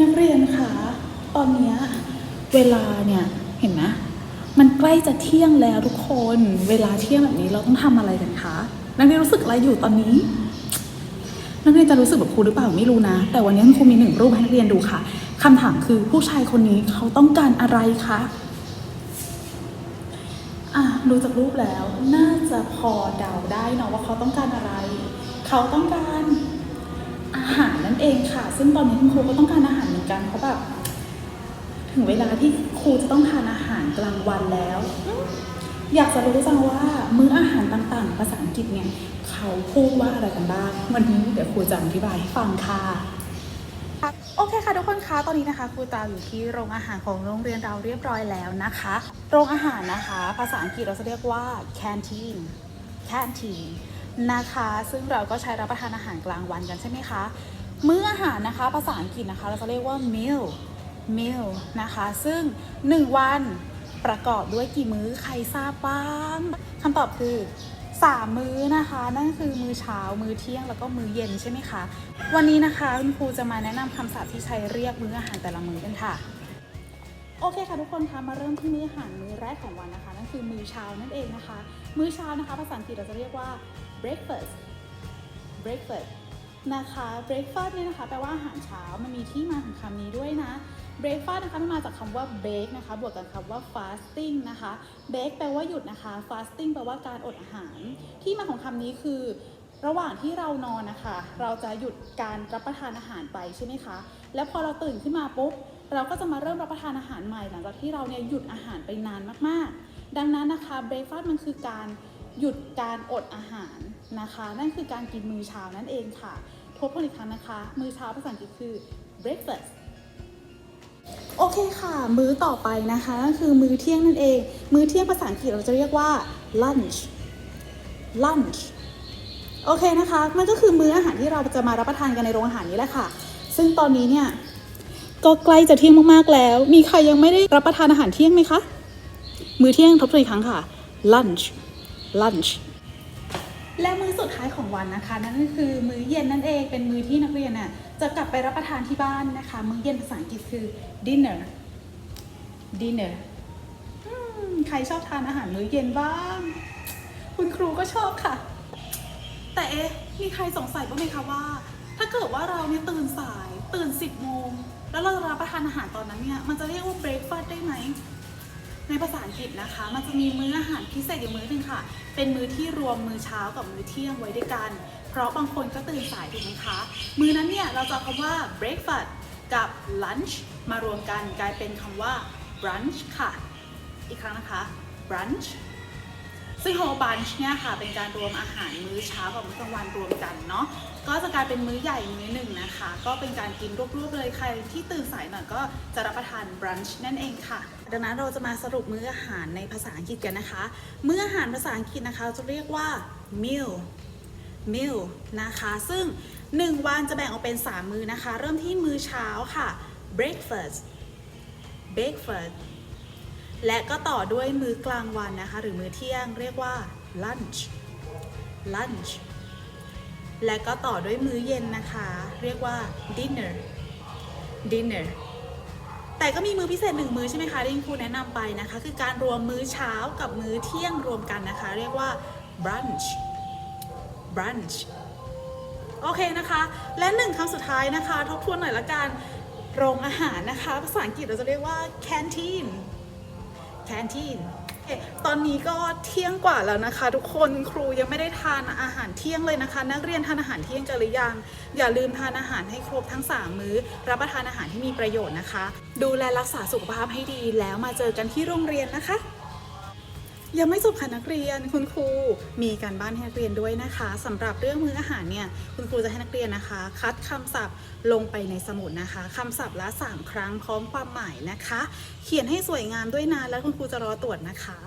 นักเรียนคะ ตอนเนี้ยเวลาเนี่ยเห็นไหมมันใกล้จะเที่ยงแล้วทุกคน เวลาเที่ยงแบบนี้เราต้องทำอะไรกันคะ นักเรียนรู้สึกอะไรอยู่ตอนนี้ นักเรียนจะรู้สึกแบบครูหรือเปล่าไม่รู้นะ แต่วันนี้ครูมีหนึ่งรูปให้นักเรียนดูค่ะคำถามคือผู้ชายคนนี้เขาต้องการอะไรคะอะดูจากรูปแล้วน่าจะพอเดาได้เนาะว่าเขาต้องการอะไร เขาต้องการ อาหารนั่นเองค่ะ ซึ่งตอนนี้คุณครูก็ต้องการอาหารเหมือนกันเพราะแบบถึงเวลาที่ครูจะต้องทานอาหารกลางวันแล้วอืมอยากจะรู้จังว่ามื้ออาหารต่างๆ ภาษาอังกฤษเนี่ย เขาพูดว่าอะไรกันบ้างวันนี้เดี๋ยวครูจะอธิบายให้ฟังค่ะโอเคค่ะทุกคนคะตอนนี้นะคะครูตาอยู่ที่โรงอาหารของโรงเรียนเราเรียบร้อยแล้วนะคะ โรงอาหารนะคะ ภาษาอังกฤษเราจะเรียกว่า canteen canteen นะคะ ซึ่งเราก็ใช้รับประทานอาหารกลางวันกันใช่ไหมคะ มื้ออาหารนะคะภาษาอังกฤษนะคะ เราจะเรียกว่า meal meal นะคะ ซึ่ง 1 วันประกอบด้วยกี่มื้อใครทราบบ้างคำตอบคือ 3 มื้อนะคะ นั่นคือมื้อเช้า มื้อเที่ยงแล้วก็มื้อเย็นใช่ไหมคะ วันนี้นะคะคุณครูจะมาแนะนำคำศัพท์ที่ใช้เรียกมื้ออาหารแต่ละมื้อกันค่ะโอเคค่ะทุกคนคะมาเริ่มที่มื้ออาหารมื้อแรกของวันนะคะ นั่นคือมื้อเช้านั่นเองนะคะ มื้อเช้านะคะ ภาษาอังกฤษเราจะเรียกว่า breakfast breakfast นะคะ breakfast เนี่ยนะคะแปลว่าอาหารเช้ามันมีที่มาของคำนี้ด้วยนะ breakfast นะคะมันมาจากคำว่า break นะคะ บวกกับคำว่า fasting นะคะ break แปลว่าหยุดนะคะ fasting แปลว่าการอดอาหาร ที่มาของคำนี้คือ ระหว่างที่เรานอนนะคะ เราจะหยุดการรับประทานอาหารไปใช่ไหมคะ แล้วพอเราตื่นขึ้นมาปุ๊บเราก็จะมาเริ่มรับประทานอาหารใหม่ หลังจากที่เราเนี่ยหยุดอาหารไปนานมากๆ ดังนั้นนะคะ breakfast มันคือการ หยุดการอดอาหารนะคะ นั่นคือการกินมื้อเช้านั่นเองค่ะ ทบทวนอีกครั้งนะคะ มื้อเช้าภาษาอังกฤษคือ breakfast โอเคค่ะ มื้อต่อไปนะคะก็คือมื้อเที่ยงนั่นเอง มื้อเที่ยงภาษาอังกฤษเราจะเรียกว่า lunch lunch โอเคนะคะ มันก็คือมื้ออาหารที่เราจะมารับประทานกันในโรงอาหารนี้แหละค่ะ ซึ่งตอนนี้เนี่ยก็ใกล้จะเที่ยงมากๆแล้ว มีใครยังไม่ได้รับประทานอาหารเที่ยงไหมคะ มื้อเที่ยงทบทวนอีกครั้งค่ะ lunch lunch และมื้อสุดท้ายของวันนะคะ นั่นก็คือมื้อเย็นนั่นเองเป็นมื้อที่นักเรียนน่ะจะกลับไปรับประทานที่บ้านนะคะ มื้อเย็นภาษาอังกฤษคือ dinner dinner ใครชอบทานอาหารมื้อเย็นบ้าง คุณครูก็ชอบค่ะ แต่เอ๊ะมีใครสงสัยบ้างไหมคะว่า ถ้าเกิดว่าเราเนี่ยตื่นสายตื่น 10โมงแล้วเราจะรับประทานอาหารตอนนั้นเนี่ยมันจะเรียกว่า breakfast ได้ไหมในภาษาอังกฤษนะคะ มันจะมีมื้ออาหารพิเศษอยู่มื้อหนึงค่ะ เป็นมื้อที่รวมมื้อเช้ากับมื้อเที่ยงไว้ด้วยกัน เพราะบางคนก็ตื่นสายถูกไหมคะ มื้อนั้นเนี่ยเราจะเอาคำว่า breakfast กับ lunch มารวมกันกลายเป็นคำว่า brunch ค่ะ อีกครั้งนะคะ brunch ซึ่ง whole bunch เนี่ยค่ะเป็นการรวมอาหารมื้อเช้ากับมื้อกลางวันรวมกันเนาะก็จะกลายเป็นมื้อใหญ่มื้อหนึ่งนะคะ ก็เป็นการกินรวบๆเลยใครที่ตื่นสายหน่อยก็จะรับประทาน brunch นั่นเองค่ะ ดังนั้นเราจะมาสรุปมื้ออาหารในภาษาอังกฤษกันนะคะ มื้ออาหารภาษาอังกฤษนะคะจะเรียกว่า meal meal นะคะ ซึ่ง 1 วันจะแบ่งออกเป็น 3 มื้อนะคะ เริ่มที่มื้อเช้าค่ะ breakfast breakfast และก็ต่อด้วยมื้อกลางวันนะคะ หรือมื้อเที่ยงเรียกว่า lunch lunch และก็ต่อด้วยมื้อเย็นนะคะ เรียกว่า dinner dinner แต่ก็มีมื้อพิเศษหนึ่งมื้อใช่ไหมคะที่คุณครูแนะนำไปนะคะ คือการรวมมื้อเช้ากับมื้อเที่ยงรวมกันนะคะ เรียกว่า brunch brunch โอเคนะคะ และหนึ่งคำสุดท้ายนะคะ ทบทวนหน่อยละกัน โรงอาหารนะคะ ภาษาอังกฤษเราจะเรียกว่า canteen แคนทีนตอนนี้ก็เที่ยงกว่าแล้วนะคะ ทุกคนครูยังไม่ได้ทานอาหารเที่ยงเลยนะคะ นักเรียนทานอาหารเที่ยงกันหรือยัง อย่าลืมทานอาหารให้ครบทั้ง 3 มื้อ รับประทานอาหารที่มีประโยชน์นะคะ ดูแลรักษาสุขภาพให้ดีแล้วมาเจอกันที่โรงเรียนนะคะ ยังไม่จบค่ะนักเรียนคุณครูมีการบ้านให้นักเรียนด้วยนะคะสำหรับเรื่องมื้ออาหารเนี่ยคุณครูจะให้นักเรียนนะคะ คัดคำศัพท์ลงไปในสมุดนะคะคำศัพท์ละ 3 ครั้งพร้อมความหมายนะคะ เขียนให้สวยงามด้วยนะแล้วคุณครูจะรอตรวจนะคะ